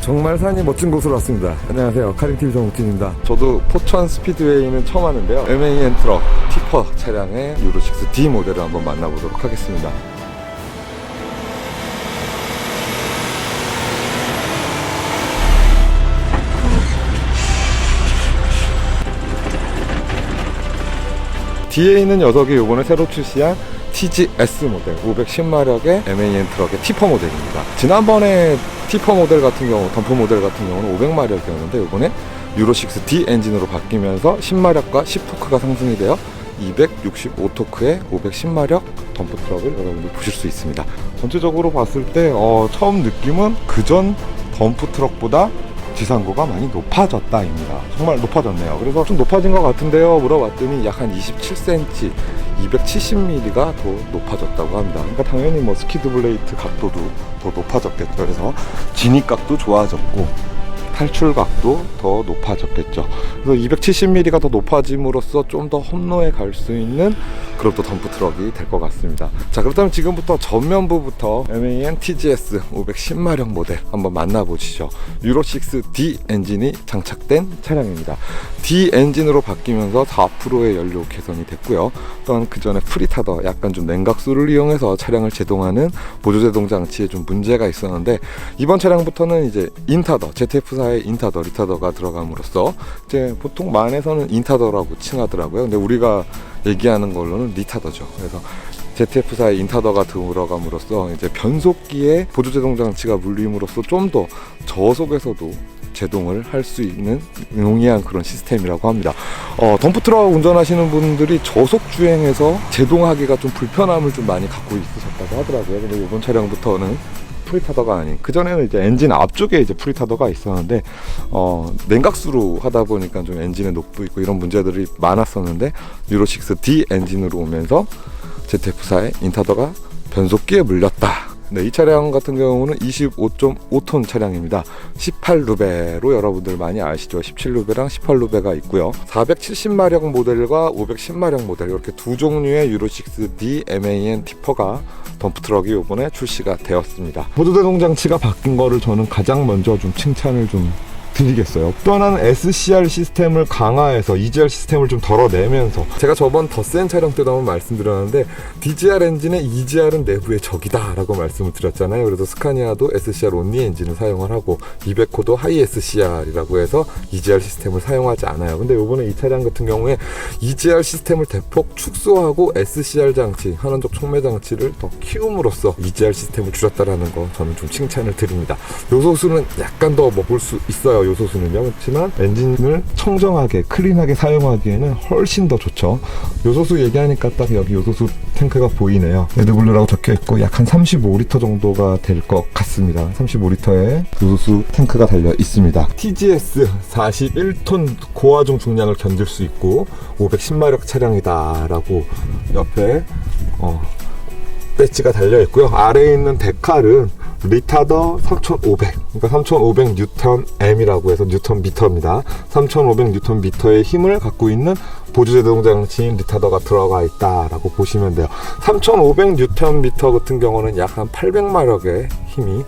정말 산이 멋진 곳으로 왔습니다. 안녕하세요. 카링TV 정욱진입니다. 저도 포천 스피드웨이는 처음 하는데요. MAN 트럭 티퍼 차량의 유로6 D 모델을 한번 만나보도록 하겠습니다. 뒤에 있는 녀석이 요번에 새로 출시한 TGS 모델 510마력의 MAN 트럭의 티퍼 모델입니다. 지난번에 티퍼 모델 같은 경우, 덤프 모델 같은 경우는 500마력이었는데 요번에 유로6D 엔진으로 바뀌면서 10마력과 10토크가 상승이 되어 265토크의 510마력 덤프 트럭을 여러분들 보실 수 있습니다. 전체적으로 봤을 때 어, 처음 느낌은 그전 덤프 트럭보다 지상고가 많이 높아졌다입니다. 정말 높아졌네요. 그래서 좀 높아진 것 같은데요. 물어봤더니 약 한 27cm, 270mm가 더 높아졌다고 합니다. 그러니까 당연히 뭐 스키드 블레이트 각도도 더 높아졌겠죠. 그래서 진입각도 좋아졌고 탈출각도 더 높아졌겠죠. 그래서 270mm가 더 높아짐으로써 좀 더 험로에 갈 수 있는 그런 또 덤프 트럭이 될 것 같습니다. 자, 그렇다면 지금부터 전면부부터 MAN TGS 510마력 모델 한번 만나보시죠. 유로6D 엔진이 장착된 차량입니다. D 엔진으로 바뀌면서 4%의 연료 개선이 됐고요. 또한 그 전에 프리타더 약간 좀 냉각수를 이용해서 차량을 제동하는 보조제동 장치에 좀 문제가 있었는데 이번 차량부터는 이제 인타더 ZF4 의 인타더 리타더가 들어감으로써 이제 보통 만에서는 인타더라고 칭하더라고요. 근데 우리가 얘기하는 걸로는 리타더죠. 그래서 ZF4의 인타더가 들어감으로써 이제 변속기에 보조제동 장치가 물림으로써 좀 더 저속에서도 제동을 할 수 있는 용이한 그런 시스템이라고 합니다. 어, 덤프 트럭 운전하시는 분들이 저속 주행에서 제동하기가 좀 불편함을 좀 많이 갖고 있으셨다고 하더라고요. 근데 이번 차량부터는 프리타더가 아닌 그 전에는 이제 엔진 앞쪽에 이제 프리타더가 있었는데 어 냉각수로 하다 보니까 좀 엔진에 녹도 있고 이런 문제들이 많았었는데 유로 6 D 엔진으로 오면서 ZF4의 인타더가 변속기에 물렸다. 네, 이 차량 같은 경우는 25.5톤 차량입니다. 18루베로 여러분들 많이 아시죠? 17루베랑 18루베가 있고요. 470마력 모델과 510마력 모델 이렇게 두 종류의 유로6D MAN 티퍼가 덤프 트럭이 이번에 출시가 되었습니다. 보조제동 장치가 바뀐 거를 저는 가장 먼저 좀 칭찬을 좀 드리겠어요. 또 하나는 SCR 시스템을 강화해서 EGR 시스템을 좀 덜어내면서 제가 저번 더센 차량 때도 한번 말씀드렸는데 DGR 엔진의 EGR은 내부의 적이다 라고 말씀을 드렸잖아요. 그래서 스카니아도 SCR 온리 엔진을 사용을 하고 이베코도 하이 SCR이라고 해서 EGR 시스템을 사용하지 않아요. 근데 요번에 이 차량 같은 경우에 EGR 시스템을 대폭 축소하고 SCR 장치, 환원적 촉매 장치를 더 키움으로써 EGR 시스템을 줄였다라는 거 저는 좀 칭찬을 드립니다. 요 소수는 약간 더 먹을 수 있어요. 요소수는요. 그렇지만 엔진을 청정하게 클린하게 사용하기에는 훨씬 더 좋죠. 요소수 얘기하니까 딱 여기 요소수 탱크가 보이네요. 레드블루라고 적혀 있고 약 한 35리터 정도가 될 것 같습니다. 35리터의 요소수 탱크가 달려 있습니다. TGS 41톤 고화중 중량을 견딜 수 있고 510마력 차량이다라고 옆에 어, 배지가 달려 있고요. 아래에 있는 데칼은 리타더 3500, 그러니까 3500 뉴턴 M이라고 해서 뉴턴 미터입니다. 3500 뉴턴 미터의 힘을 갖고 있는 보조제동 장치인 리타더가 들어가 있다라고 보시면 돼요. 3500 뉴턴 미터 같은 경우는 약 한 800마력의 힘이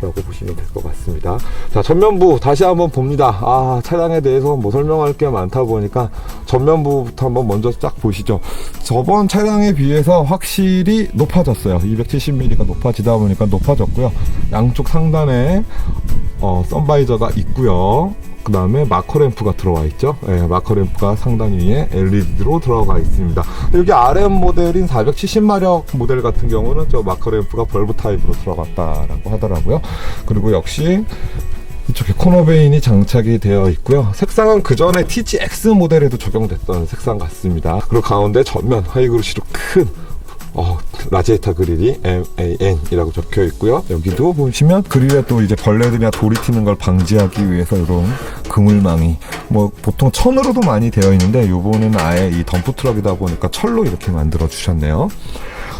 라고 보시면 될 것 같습니다. 자, 전면부 다시 한번 봅니다. 아, 차량에 대해서 뭐 설명할 게 많다 보니까 전면부부터 한번 먼저 쫙 보시죠. 저번 차량에 비해서 확실히 높아졌어요. 270mm가 높아지다 보니까 높아졌고요. 양쪽 상단에 어, 썬바이저가 있고요. 그 다음에 마커램프가 들어와 있죠. 예, 마커램프가 상단 위에 LED로 들어가 있습니다. 여기 RM 모델인 470마력 모델 같은 경우는 저 마커램프가 벌브 타입으로 들어갔다라고 하더라고요. 그리고 역시 이쪽에 코너 베인이 장착이 되어 있고요. 색상은 그 전에 TGX 모델에도 적용됐던 색상 같습니다. 그리고 가운데 전면 하이그루시로 큰 어, 라지에타 그릴이 MAN이라고 적혀 있고요. 여기도 보시면 그릴에 또 이제 벌레들이나 돌이 튀는 걸 방지하기 위해서 이런 그물망이 뭐 보통 천으로도 많이 되어 있는데 요번에는 아예 이 덤프 트럭이다 보니까 철로 이렇게 만들어 주셨네요.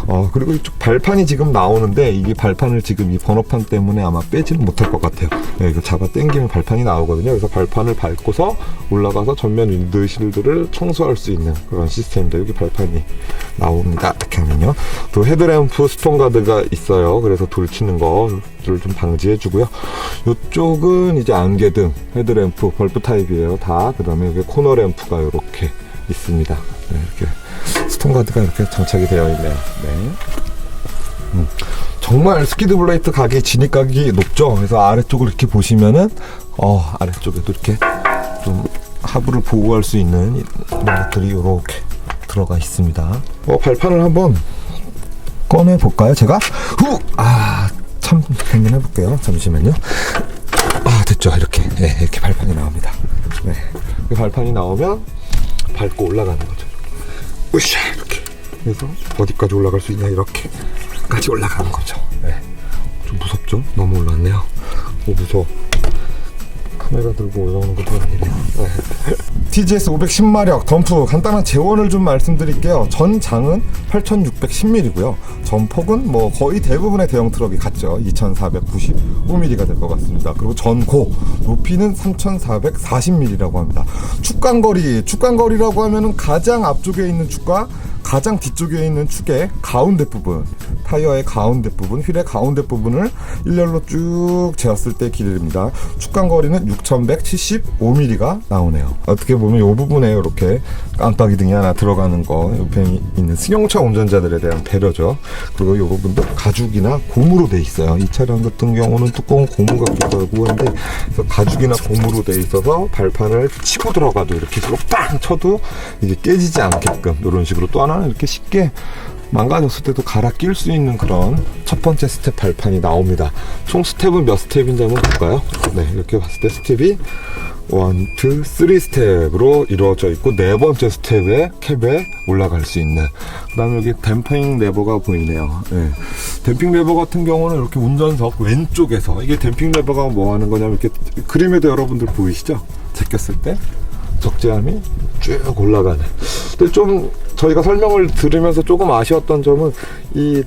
어, 그리고 이쪽 발판이 지금 나오는데 이게 발판을 지금 이 번호판 때문에 아마 빼지는 못할 것 같아요. 네, 이거 잡아 당기면 발판이 나오거든요. 그래서 발판을 밟고서 올라가서 전면 윈드 실드를 청소할 수 있는 그런 시스템입니다. 여기 발판이 나옵니다. 이렇게 하면요. 또 헤드램프 스톤 가드가 있어요. 그래서 돌 치는 거를 좀 방지해 주고요. 이쪽은 이제 안개등 헤드램프 벌프 타입이에요. 다. 그 다음에 여기 코너 램프가 이렇게 있습니다. 네, 이렇게 스톤 가드가 이렇게 장착이 되어 있네요. 네. 음, 정말 스키드 블레이트 각이 진입각이 높죠. 그래서 아래쪽을 이렇게 보시면은 어 아래쪽에도 이렇게 좀 하부를 보호할 수 있는 이런 것들이 이렇게 들어가 있습니다. 어 발판을 한번 꺼내 볼까요? 제가 후 아 참 당연해 볼게요. 잠시만요. 아 됐죠 이렇게 네, 이렇게 발판이 나옵니다. 네, 이 발판이 나오면 밟고 올라가는 거죠. 으쌰 이렇게 그래서 어디까지 올라갈 수 있냐 이렇게까지 올라가는 거죠. 네. 좀 무섭죠? 너무 올랐네요. 오 무서워. 카메라 들고 올라오는 것도 아니네요. TGS 510마력 덤프 간단한 재원을 좀 말씀드릴게요. 전 장은 8,610mm고요. 전 폭은 뭐 거의 대부분의 대형 트럭이 같죠. 2,495mm가 될 것 같습니다. 그리고 전고 높이는 3,440mm라고 합니다. 축간거리, 축간거리라고 하면은 가장 앞쪽에 있는 축과 가장 뒤쪽에 있는 축의 가운데 부분, 타이어의 가운데 부분, 휠의 가운데 부분을 일렬로 쭉 재었을 때 길이입니다. 축간 거리는 6,175mm가 나오네요. 어떻게 보면 이 부분에 이렇게 깜빡이 등이 하나 들어가는 거 옆에 있는 승용차 운전자들에 대한 배려죠. 그리고 이 부분도 가죽이나 고무로 돼 있어요. 이 차량 같은 경우는 두꺼운 고무 같기도 하고 한데 가죽이나 고무로 돼 있어서 발판을 치고 들어가도 이렇게 식으로 빵 쳐도 이게 깨지지 않게끔 이런 식으로 또 하나 는 이렇게 쉽게 망가졌을 때도 갈아 낄 수 있는 그런 첫 번째 스텝 발판이 나옵니다. 총 스텝은 몇 스텝인지 한번 볼까요? 네, 이렇게 봤을 때 스텝이 1, 2, 3 스텝으로 이루어져 있고 네 번째 스텝에 캡에 올라갈 수 있는 그 다음에 여기 댐핑 레버가 보이네요 네. 댐핑 레버 같은 경우는 이렇게 운전석 왼쪽에서 이게 댐핑 레버가 뭐 하는 거냐면 이렇게 그림에도 여러분들 보이시죠? 제꼈을 때 적재함이 쭉 올라가는. 근데 좀 저희가 설명을 들으면서 조금 아쉬웠던 점은 이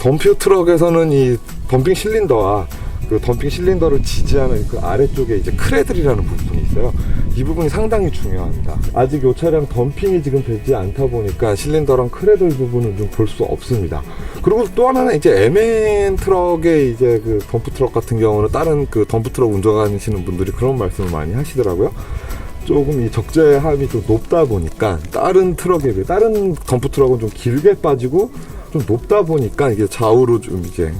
덤프 트럭에서는 이 덤핑 실린더와 그 덤핑 실린더를 지지하는 그 아래쪽에 이제 크레들이라는 부분이 있어요. 이 부분이 상당히 중요합니다. 아직 이 차량 덤핑이 지금 되지 않다 보니까 실린더랑 크레들 부분은 좀 볼 수 없습니다. 그리고 또 하나는 이제 MN 트럭의 이제 그 덤프 트럭 같은 경우는 다른 그 덤프 트럭 운전하시는 분들이 그런 말씀을 많이 하시더라고요. 조금 이 적재함이 좀 높다 보니까 다른 트럭에 비해 다른 덤프 트럭은 좀 길게 빠지고 좀 높다 보니까 이게 좌우로 좀 이제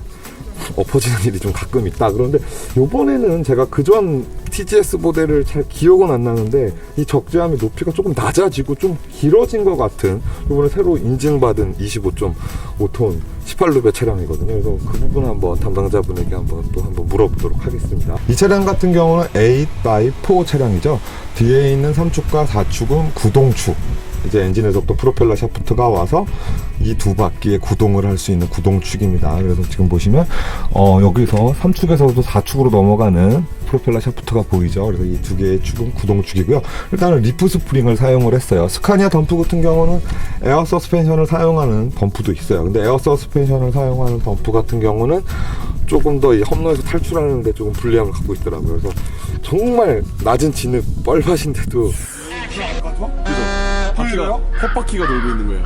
엎어지는 일이 좀 가끔 있다. 그런데 요번에는 제가 그전 TGS 모델을 잘 기억은 안 나는데 이 적재함의 높이가 조금 낮아지고 좀 길어진 것 같은 요번에 새로 인증받은 25.5톤 18루베 차량이거든요. 그래서 그 부분 한번 담당자분에게 한번 또 한번 물어보도록 하겠습니다. 이 차량 같은 경우는 8x4 차량이죠. 뒤에 있는 3축과 4축은 구동축. 이제 엔진에서부터 프로펠러 샤프트가 와서 이 두 바퀴에 구동을 할 수 있는 구동축입니다. 그래서 지금 보시면 어, 여기서 3축에서도 4축으로 넘어가는 프로펠러 샤프트가 보이죠. 그래서 이 두 개의 축은 구동축이고요. 일단은 리프 스프링을 사용을 했어요. 스카니아 덤프 같은 경우는 에어 서스펜션을 사용하는 덤프도 있어요. 근데 에어 서스펜션을 사용하는 덤프 같은 경우는 조금 더 이 험로에서 탈출하는데 조금 불리함을 갖고 있더라고요. 그래서 정말 낮은 진흙 뻘밭인데도 바퀴가 헛바퀴가 돌고 있는 거예요.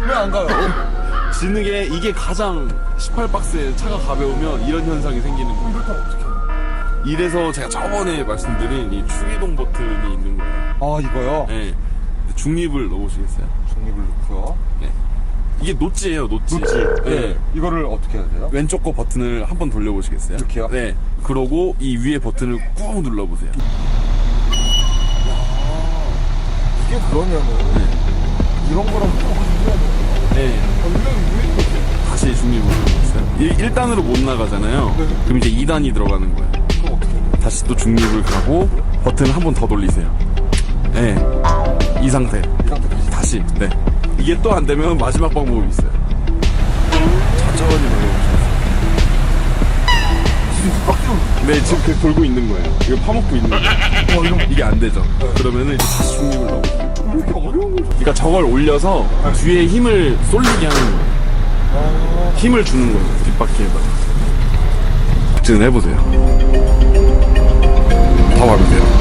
왜 안 가요? 지능에 이게 가장 18박스에 차가 가벼우면 이런 현상이 생기는 거예요. 이렇다면 어떻게 해요? 이래서 제가 저번에 말씀드린 이 추이동 버튼이 있는 거예요. 아 이거요? 네. 중립을 넣어보시겠어요? 중립을 넣고요. 이게 노치예요, 노치. 그렇지. 네. 이거를 어떻게 해야 돼요? 왼쪽 거 버튼을 한번 돌려보시겠어요? 이렇게요? 네. 그러고 이 위에 버튼을 꾹 눌러보세요. 이게 그러면은 이런 거랑 네. 다시 중립을 눌러보세요. 1 단으로 못 나가잖아요. 네. 그럼 이제 2단이 들어가는 거예요. 그럼 어떻게 해요? 다시 또 중립을 가고 버튼을 한번 더 돌리세요. 네. 이 상태. 이 상태 다시 다시. 네. 이게 또 안 되면 마지막 방법이 있어요. 천천히 돌려보세요. 네, 지금 계속 돌고 있는 거예요. 이거 파먹고 있는 거예요. 이게 안 되죠. 그러면은 이제 다시 중립을 넣어. 이렇게 어려운 걸 그러니까 저걸 올려서 뒤에 힘을 쏠리게 하는 거예요. 힘을 주는 거예요 뒷바퀴에다가 직진을 해보세요 다 마르세요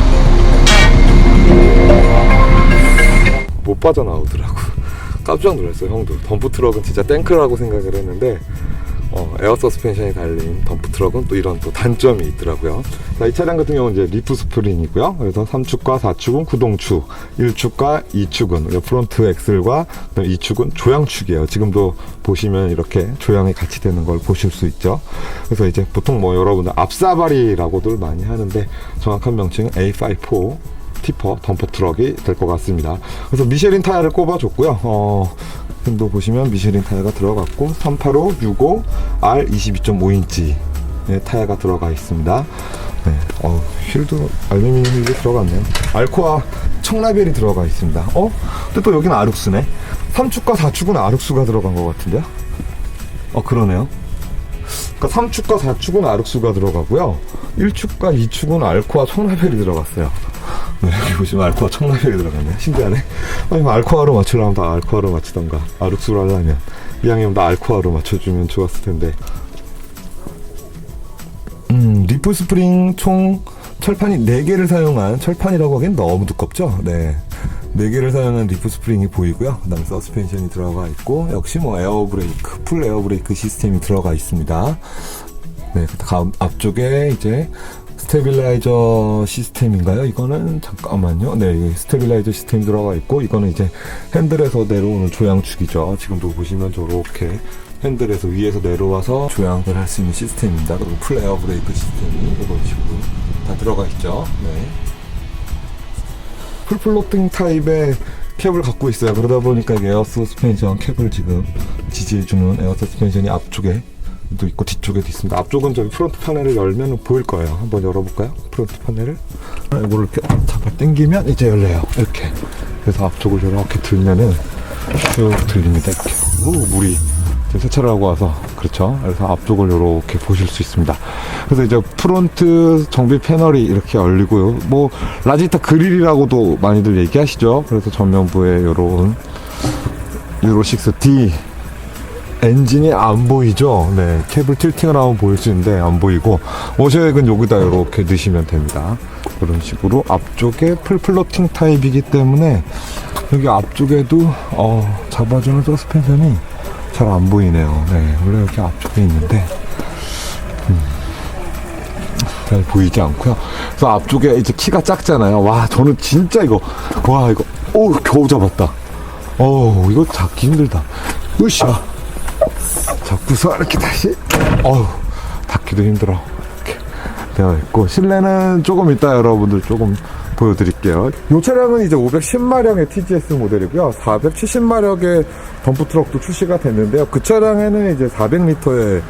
못 빠져나오더라고. 깜짝 놀랐어요, 형도. 덤프 트럭은 진짜 탱크라고 생각을 했는데, 어, 에어 서스펜션이 달린 덤프 트럭은 또 이런 또 단점이 있더라고요. 자, 이 차량 같은 경우는 이제 리프 스프링이고요. 그래서 3축과 4축은 구동축, 1축과 2축은 프론트 엑셀과 그다음에 2축은 조향축이에요. 지금도 보시면 이렇게 조향이 같이 되는 걸 보실 수 있죠. 그래서 이제 보통 뭐 여러분들 앞사발이라고들 많이 하는데 정확한 명칭은 A54 티퍼 덤퍼 트럭이 될 것 같습니다. 그래서 미쉐린 타이어를 꼽아줬고요. 어, 도 보시면 미쉐린 타이어가 들어갔고 385, 65, R 22.5인치 의 타이어가 들어가 있습니다. 네, 어, 휠도 알루미늄 휠이 들어갔네요. 알코아 청라벨이 들어가 있습니다. 어? 근데 또 여기는 아룩스네. 3축과 4축은 아룩스가 들어간 것 같은데요? 어, 그러네요. 그러니까 3축과 4축은 아룩스가 들어가고요. 1축과 2축은 알코아 청라벨이 들어갔어요. 네, 여기 보시면 알코아 청라벨이 들어갔네. 신기하네. 아니, 뭐 알코아로 맞추려면 다 알코아로 맞추던가. 아룩스로 하려면. 이왕이면 다 알코아로 맞춰주면 좋았을 텐데. 음, 리프 스프링 총 철판이 4개를 사용한 철판이라고 하기엔 너무 두껍죠? 네. 4개를 사용한 리프 스프링이 보이고요. 그 다음에 서스펜션이 들어가 있고, 역시 뭐 에어 브레이크, 풀 에어 브레이크 시스템이 들어가 있습니다. 네, 그 다음 앞쪽에 이제 스테빌라이저 시스템인가요? 이거는 잠깐만요. 네, 이 스테빌라이저 시스템 들어가 있고 이거는 이제 핸들에서 내려오는 조향축이죠. 지금도 보시면 저렇게 핸들에서 위에서 내려와서 조향을 할 수 있는 시스템입니다. 그리고 풀 에어 브레이크 시스템이 이런 식으로 다 들어가 있죠. 네. 풀플로팅 타입의 캡을 갖고 있어요. 그러다 보니까 에어 서스펜션 캡을 지금 지지해주는 에어 서스펜션이 앞쪽에 도 있고 뒤쪽에도 있습니다. 앞쪽은 저기 프론트 파넬을 열면 보일 거예요. 한번 열어볼까요? 프론트 파넬을 이거를 이렇게 잡아 당기면 이제 열려요. 이렇게 그래서 앞쪽을 이렇게 들면은 쭉 들립니다. 이렇게 오, 물이 지금 세차를 하고 와서 그렇죠. 그래서 앞쪽을 이렇게 보실 수 있습니다. 그래서 이제 프론트 정비 패널이 이렇게 열리고요. 뭐 라지타 그릴이라고도 많이들 얘기하시죠. 그래서 전면부에 이런 유로 6D 엔진이 안 보이죠? 네, 캡을 틸팅을 하면 보일 수 있는데 안 보이고 워셔액은 여기다 이렇게 넣으시면 됩니다. 그런 식으로 앞쪽에 풀플로팅 타입이기 때문에 여기 앞쪽에도 어, 잡아주는 서스펜션이 잘 안 보이네요. 네, 원래 여기 앞쪽에 있는데 음, 잘 보이지 않고요. 그래서 앞쪽에 이제 키가 작잖아요. 와, 저는 진짜 이거 와 이거 오 겨우 잡았다. 어, 이거 잡기 힘들다. 으쌰. 잡고서 이렇게 다시 어우 닫기도 힘들어 이렇게 되어 있고 실내는 조금 이따 여러분들 조금 보여드릴게요 이 차량은 이제 510마력의 TGS 모델이고요 470마력의 덤프트럭도 출시가 됐는데요 그 차량에는 이제 400리터의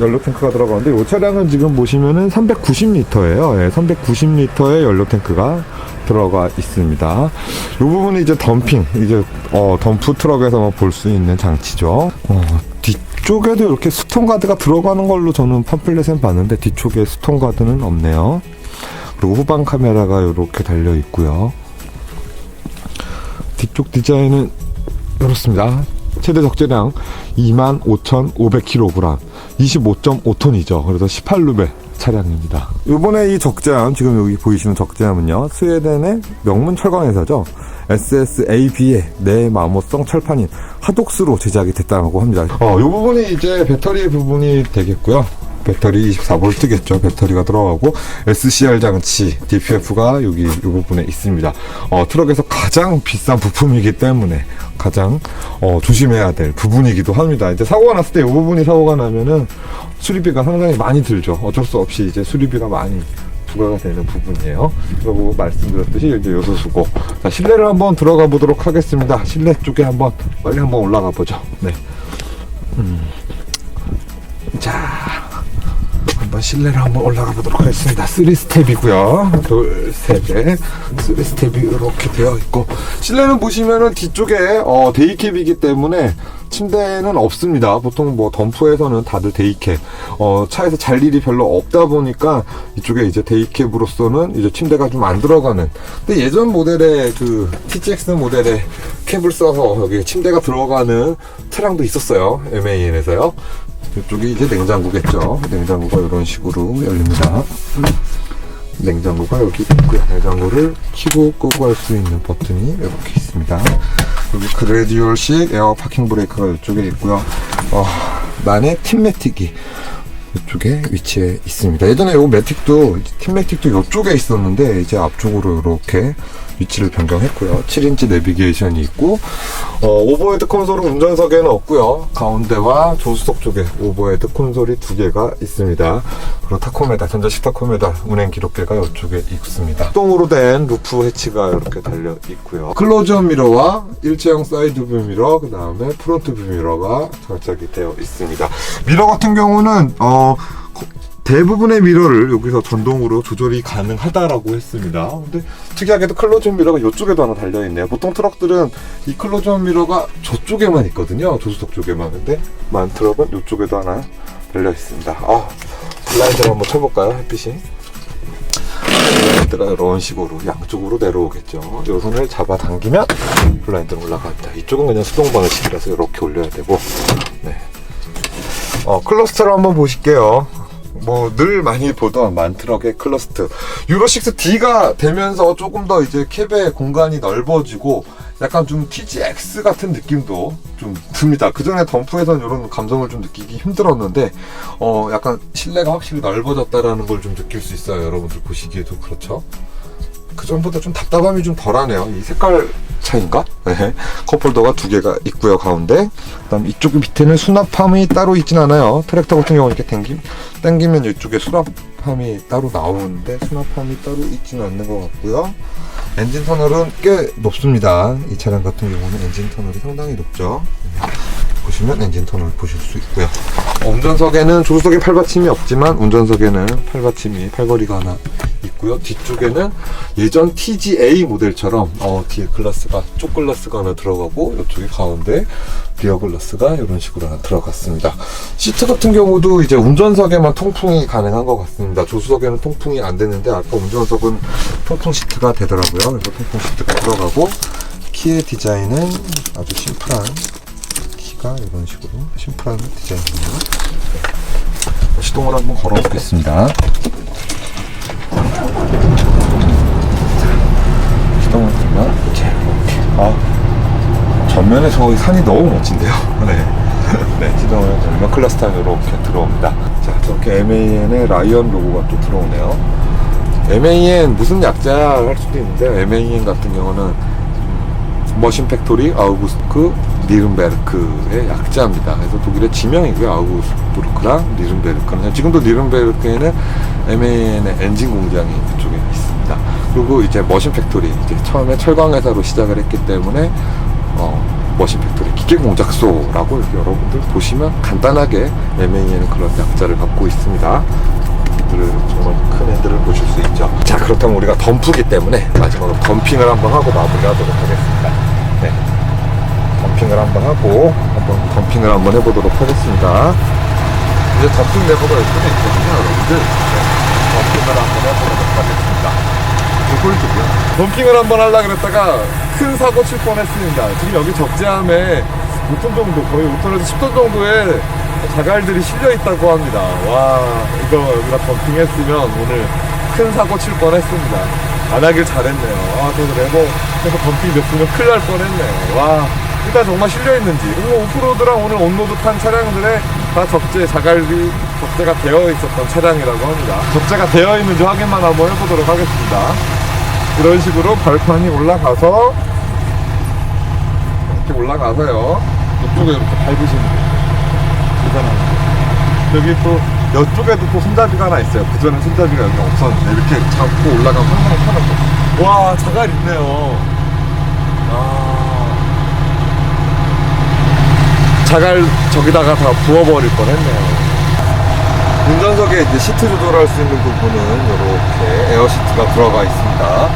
연료 탱크가 들어가는데 이 차량은 지금 보시면은 390리터예요. 예, 390리터의 연료 탱크가 들어가 있습니다. 이 부분이 이제 덤핑, 이제 어, 덤프 트럭에서만 볼 수 있는 장치죠. 어, 뒤쪽에도 이렇게 스톤 가드가 들어가는 걸로 저는 팜플렛엔 봤는데 뒤쪽에 스톤 가드는 없네요. 그리고 후방 카메라가 이렇게 달려 있고요. 뒤쪽 디자인은 이렇습니다. 최대 적재량 25,500kg, 25.5톤이죠. 그래서 18루베 차량입니다. 이번에 이 적재함, 지금 여기 보이시는 적재함은요, 스웨덴의 명문 철강회사죠. SSAB의 내마모성 철판인 하독스로 제작이 됐다고 합니다. 어, 이 부분이 이제 배터리 부분이 되겠고요. 배터리 24V겠죠. 배터리가 들어가고 SCR 장치 DPF가 여기 이 부분에 있습니다. 어, 트럭에서 가장 비싼 부품이기 때문에 가장 어, 조심해야 될 부분이기도 합니다. 이제 사고가 났을 때 이 부분이 사고가 나면은 수리비가 상당히 많이 들죠. 어쩔 수 없이 이제 수리비가 많이 부과가 되는 부분이에요. 그리고 말씀드렸듯이 이제 요소수고. 자, 실내를 한번 들어가 보도록 하겠습니다. 실내 쪽에 한번 빨리 한번 올라가 보죠. 네. 음. 자. 실내를 한번 올라가 보도록 하겠습니다. 3스텝이고요. 둘, 셋, 넷. 3스텝이 이렇게 되어 있고 실내는 보시면은 뒤쪽에 어, 데이캡이기 때문에 침대는 없습니다. 보통 뭐 덤프에서는 다들 데이캡, 어, 차에서 잘 일이 별로 없다 보니까 이쪽에 이제 데이캡으로서는 이제 침대가 좀 안 들어가는. 근데 예전 모델의 그 TGX 모델의 캡을 써서 여기 침대가 들어가는 차량도 있었어요. MAN에서요. 이쪽이 이제 냉장고겠죠. 냉장고가 이런 식으로 열립니다. 냉장고가 여기 있고요. 냉장고를 켜고 끄고 할 수 있는 버튼이 이렇게 있습니다. 여기 그레듀얼식 에어 파킹 브레이크가 이쪽에 있고요. 어, 만의 팀 매틱이 이쪽에 위치해 있습니다. 예전에 요 매틱도 팀 매틱도 이쪽에 있었는데 이제 앞쪽으로 이렇게 위치를 변경했고요. 7인치 내비게이션이 있고 어, 오버헤드 콘솔은 운전석에는 없고요. 가운데와 조수석 쪽에 오버헤드 콘솔이 두 개가 있습니다. 그리고 타코메다 전자식 타코메다 운행 기록계가 이쪽에 있습니다. 수동으로 된 루프 해치가 이렇게 달려 있고요. 클로저 미러와 일체형 사이드 뷰 미러 그 다음에 프론트 뷰 미러가 장착이 되어 있습니다. 미러 같은 경우는 어, 거- 대부분의 미러를 여기서 전동으로 조절이 가능하다라고 했습니다. 근데 특이하게도 클로즈 미러가 이쪽에도 하나 달려있네요. 보통 트럭들은 이 클로즈 미러가 저쪽에만 있거든요. 조수석 쪽에만. 근데 많은 트럭은 이쪽에도 하나 달려있습니다. 아, 슬라이드를 한번 쳐볼까요? 햇빛이. 이런 식으로 양쪽으로 내려오겠죠. 이 손을 잡아 당기면 블라인드는 올라갑니다. 이쪽은 그냥 수동 방식이라서 이렇게 올려야 되고, 네. 어, 클러스터를 한번 보실게요. 뭐 늘 많이 보던 만트럭의 클러스트 유로 6 D가 되면서 조금 더 이제 캡의 공간이 넓어지고 약간 좀 TGX 같은 느낌도 좀 듭니다. 그 전에 덤프에서는 이런 감성을 좀 느끼기 힘들었는데 어 약간 실내가 확실히 넓어졌다라는 걸 좀 느낄 수 있어요. 여러분들 보시기에도 그렇죠. 그 전보다 좀 답답함이 좀 덜하네요. 이 색깔 차인가? 네. 컵홀더가 두 개가 있고요 가운데. 그다음 이쪽 밑에는 수납함이 따로 있진 않아요. 트랙터 같은 경우는 이렇게 당기, 당기면 이쪽에 수납함이 따로 나오는데 수납함이 따로 있지는 않는 것 같고요. 엔진 터널은 꽤 높습니다. 이 차량 같은 경우는 엔진 터널이 상당히 높죠. 보시면 엔진 터널 보실 수 있고요. 어, 운전석에는 조수석에 팔받침이 없지만 운전석에는 팔받침이 팔걸이가 하나 있고요. 뒤쪽에는 예전 TGA 모델처럼 어, 뒤에 글라스가 쪽 글라스가 하나 들어가고 이쪽에 가운데 리어 글라스가 이런 식으로 하나 들어갔습니다. 시트 같은 경우도 이제 운전석에만 통풍이 가능한 것 같습니다. 조수석에는 통풍이 안 되는데 아까 운전석은 통풍 시트가 되더라고요. 그래서 통풍 시트가 들어가고 키의 디자인은 아주 심플한 키가 이런 식으로 심플한 디자인입니다. 시동을 한번 걸어 보겠습니다. 시동을 걸면 이렇게 아 전면에 저 산이 너무 멋진데요. 네. 네, 시동을 걸면 클러스타임 이렇게 들어옵니다. 자, 저렇게 MAN의 라이언 로고가 또 들어오네요. MAN 무슨 약자야 할 수도 있는데 MAN 같은 경우는 머신 팩토리 아우구스크 니른베르크의 약자입니다. 그래서 독일의 지명이고요. 아우구스부르크랑 니른베르크는 지금도 니른베르크에는 MAN의 엔진 공장이 그쪽에 있습니다. 그리고 이제 머신 팩토리 이제 처음에 철강 회사로 시작을 했기 때문에 어, 머신 팩토리 기계 공작소라고 여러분들 보시면 간단하게 MAN은 그런 약자를 갖고 있습니다. 정말 큰 핸들을 보실 수 있죠. 자 그렇다면 우리가 덤프기 때문에 마지막으로 덤핑을 한번 하고 마무리하도록 하겠습니다. 네, 덤핑을 한번 하고 한번 덤핑을 한번 해보도록 하겠습니다. 이제 덤핑 레버가 이쪽에 있거든요, 여러분들. 네, 덤핑을 한번 해보도록 하겠습니다. 개꿀이고요. 덤핑을 한번 하려 그랬다가 큰 사고 칠 뻔했습니다. 지금 여기 적재함에 5톤 정도, 거의 5톤에서 10톤 정도의 자갈들이 실려 있다고 합니다. 와, 이거 여기다 덤핑했으면 오늘 큰 사고 칠 뻔했습니다. 안 하길 잘했네요. 아, 저도 레버 해서 덤핑 됐으면 큰일 날 뻔했네요. 와, 일단 정말 실려 있는지. 그리고 오프로드랑 오늘 온로드 탄 차량들에 다 적재 자갈이 적재가 되어 있었던 차량이라고 합니다. 적재가 되어 있는지 확인만 한번 해보도록 하겠습니다. 이런 식으로 발판이 올라가서 이렇게 올라가서요. 이쪽에 이렇게 돼요. 대단합니다. 여기 또 이쪽에도 또 손잡이가 하나 있어요. 그전에 손잡이가 여기 없었는데 이렇게 잡고 올라가면 상당히 편하죠. 와 자갈 있네요. 아 자갈 저기다가 다 부어버릴 뻔했네요. 운전석에 이제 시트 조절할 수 있는 부분은 이렇게 에어 시트가 들어가 있습니다.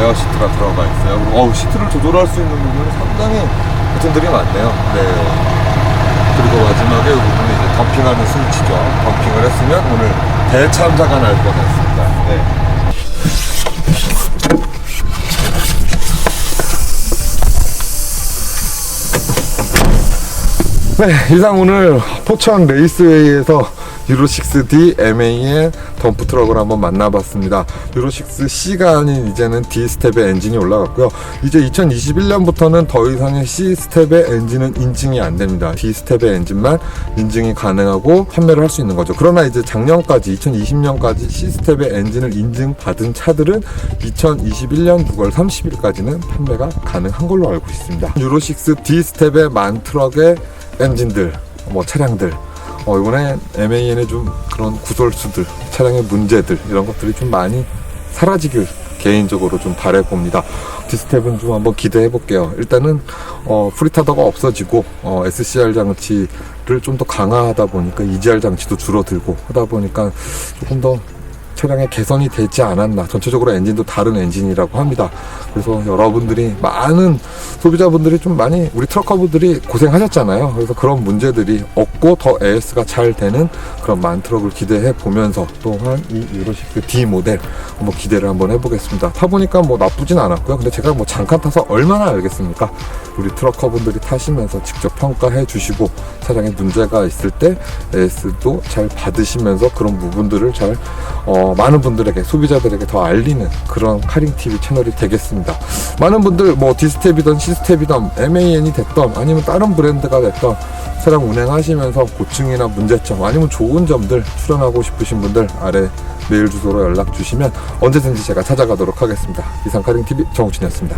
에어 시트가 들어가 있어요. 어우, 시트를 조절할 수 있는 부분은 상당히 버튼들이 많네요. 네. 그리고 마지막에 이 부분이 이제 덤핑하는 스위치죠. 덤핑을 했으면 오늘 대참사가 날 뻔했습니다. 네. 네, 이상 오늘 포천 레이스웨이에서 유로6D MA의 덤프 트럭을 한번 만나봤습니다. 유로6C가 아닌 이제는 D 스텝의 엔진이 올라갔고요. 이제 2021년부터는 더 이상의 C 스텝의 엔진은 인증이 안 됩니다. D 스텝의 엔진만 인증이 가능하고 판매를 할 수 있는 거죠. 그러나 이제 작년까지 2020년까지 C 스텝의 엔진을 인증받은 차들은 2021년 6월 30일까지는 판매가 가능한 걸로 알고 있습니다. 유로6 D 스텝의 만 트럭의 엔진들, 뭐 차량들, 어, 이번에 MAN의 좀 그런 구설수들, 차량의 문제들, 이런 것들이 좀 많이 사라지길 개인적으로 좀 바래봅니다. 디스텝은 좀 한번 기대해 볼게요. 일단은, 어, 프리타더가 없어지고, 어, SCR 장치를 좀 더 강화하다 보니까 EGR 장치도 줄어들고 하다 보니까 조금 더 차량의 개선이 되지 않았나. 전체적으로 엔진도 다른 엔진이라고 합니다. 그래서 여러분들이 많은 소비자분들이 좀 많이 우리 트럭커분들이 고생하셨잖아요. 그래서 그런 문제들이 없고 더 AS가 잘 되는 그런 만트럭을 기대해 보면서 또한 이 유로시크 D 모델 한번 기대를 한번 해보겠습니다. 타보니까 뭐 나쁘진 않았고요. 근데 제가 뭐 잠깐 타서 얼마나 알겠습니까? 우리 트럭커분들이 타시면서 직접 평가해 주시고 차량에 문제가 있을 때 AS도 잘 받으시면서 그런 부분들을 잘 어, 많은 분들에게 소비자들에게 더 알리는 그런 카링 TV 채널이 되겠습니다. 많은 분들 뭐 디스텝이든 시스텝이든 MAN이 됐던 아니면 다른 브랜드가 됐던 차량 운행하시면서 고충이나 문제점 아니면 좋은 점들 출연하고 싶으신 분들 아래 메일 주소로 연락 주시면 언제든지 제가 찾아가도록 하겠습니다. 이상 카링 TV 정우진이었습니다.